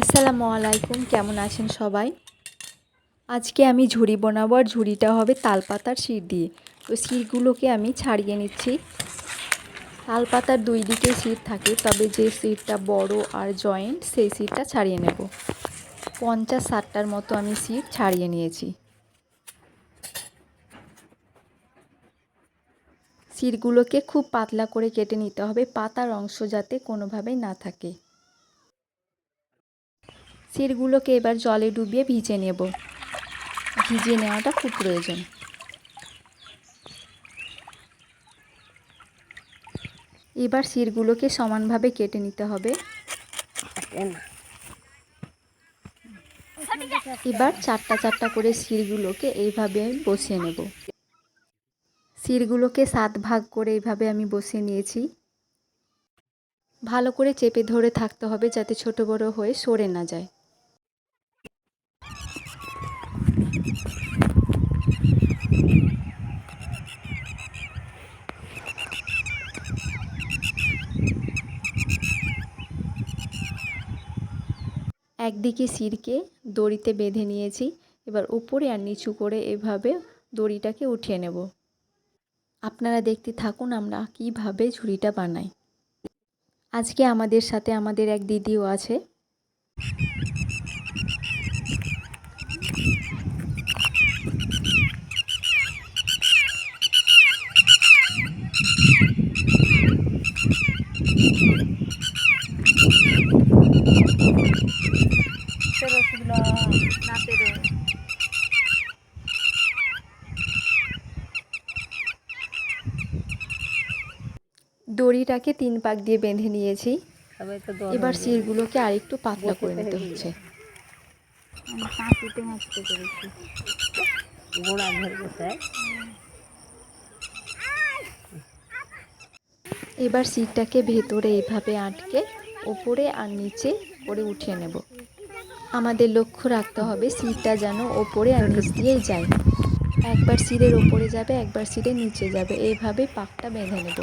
আসসালামু আলাইকুম, কেমন আছেন সবাই? আজকে আমি ঝুড়ি বানাবো আর ঝুড়িটা হবে তালপাতার শির দিয়ে। তো শিরগুলোকে আমি ছাড়িয়ে নিচ্ছি। তালপাতার দুই দিকে শির থাকে, তবে যে শিরটা বড় আর জয়েন্ট, সেই শিরটা ছাড়িয়ে নেব। পঞ্চাশ ষাটটার মতো আমি শির ছাড়িয়ে নিয়েছি। শিরগুলোকে খুব পাতলা করে কেটে নিতে হবে, পাতার অংশ যাতে কোনোভাবেই না থাকে। শিরগুলোকে এবার জলে ডুবিয়ে ভিজে নেব। ভিজিয়ে নেওয়াটা খুব প্রয়োজন। এবার শিরগুলোকে সমানভাবে কেটে নিতে হবে। এবার চারটা চারটা করে শিরগুলোকে এইভাবে বসিয়ে নেব। শিরগুলোকে সাত ভাগ করে এইভাবে আমি বসিয়ে নিয়েছি। ভালো করে চেপে ধরে থাকতে হবে যাতে ছোট বড় হয়ে সরে না যায়। একদিকে সিরকে দড়িতে বেঁধে নিয়েছি, এবার উপরে আর নিচু করে এভাবে দড়িটাকে উঠিয়ে নেব। আপনারা দেখতে থাকুন আমরা কীভাবে ঝুড়িটা বানাই। আজকে আমাদের সাথে আমাদের এক দিদিও আছে। দড়িটাকে তিন পাক দিয়ে বেঁধে নিয়েছি। এবার শিরগুলোকে আরেকটু পাতলা করে নিতে হচ্ছে। এবার শিরটাকে ভেতরে এইভাবে আটকে ওপরে আর নিচে করে উঠিয়ে নেব। আমাদের লক্ষ্য রাখতে হবে শিরটা যেন ওপরে আর নিচ দিয়েই যায়। একবার শিরের ওপরে যাবে একবার শিরের নিচে যাবে। এইভাবে পাকটা বেঁধে নেব।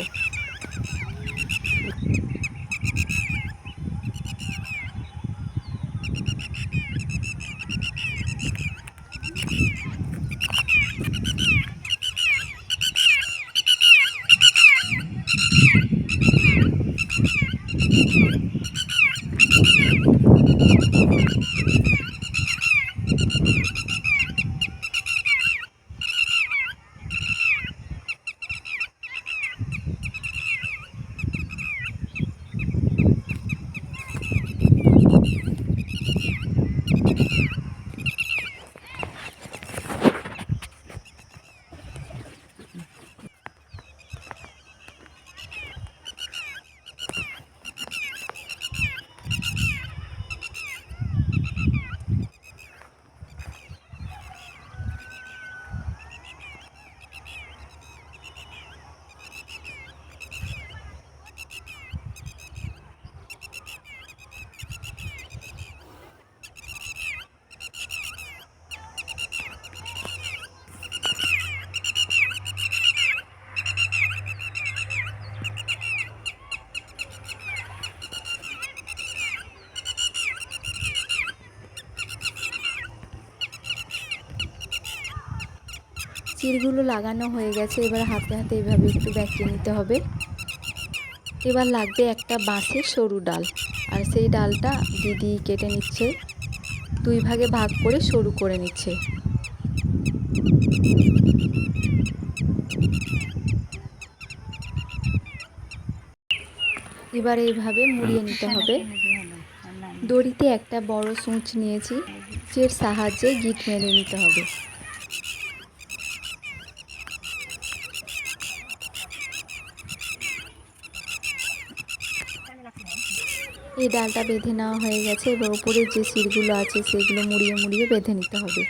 চিরগুলো লাগানো হয়ে গেছে, এবার হাতে হাতে এভাবে একটু ব্যাকিয়ে নিতে হবে। এবার লাগবে একটা বাঁশের সরু ডাল, আর সেই ডালটা দিদি কেটে নিচ্ছে, দুই ভাগে ভাগ করে সরু করে নিচ্ছে। এবার এইভাবে মুড়িয়ে নিতে হবে। দড়িতে একটা বড় সূচ নিয়েছি, যের সাহায্যে গিট মেরে নিতে হবে। এই ডালটা বেঁধে নেওয়া হয়ে গেছে। এবার উপরে যে সিরগুলো আছে, সেগুলো মুড়িয়ে মুড়িয়ে বেঁধে নিতে হবে।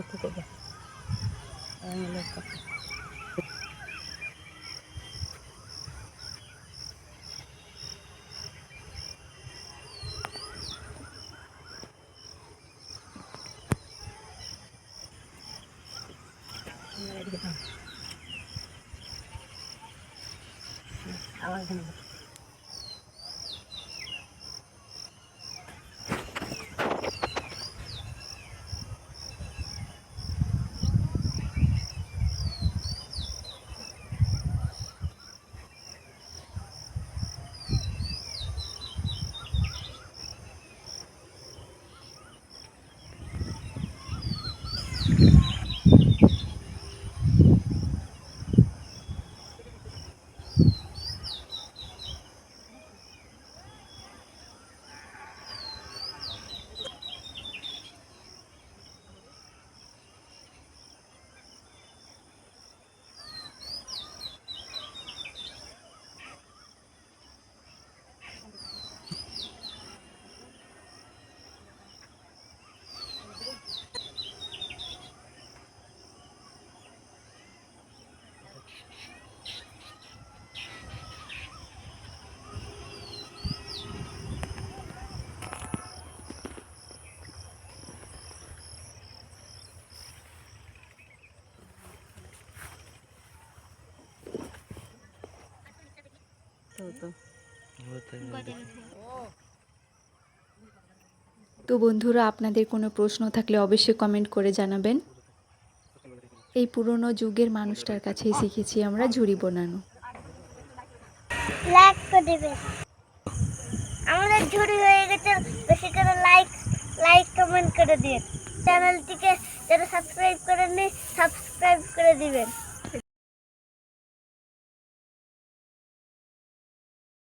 നോക്കി കൊടുക്കും അങ്ങനെയൊക്കെ ആ. അങ്ങനെ তো বন্ধুরা আপনাদের কোনো প্রশ্ন থাকলে অবশ্যই কমেন্ট করে জানাবেন। এই পুরনো যুগের মানুষটার কাছেই শিখেছি আমরা ঝুড়ি বানানো। লাইক করে দেবেন। আমাদের ঝুড়ি হয়ে গেছে বেশি করে লাইক লাইক কমেন্ট করে দিন। চ্যানেলটিকে যারা সাবস্ক্রাইব করেননি সাবস্ক্রাইব করে দিবেন।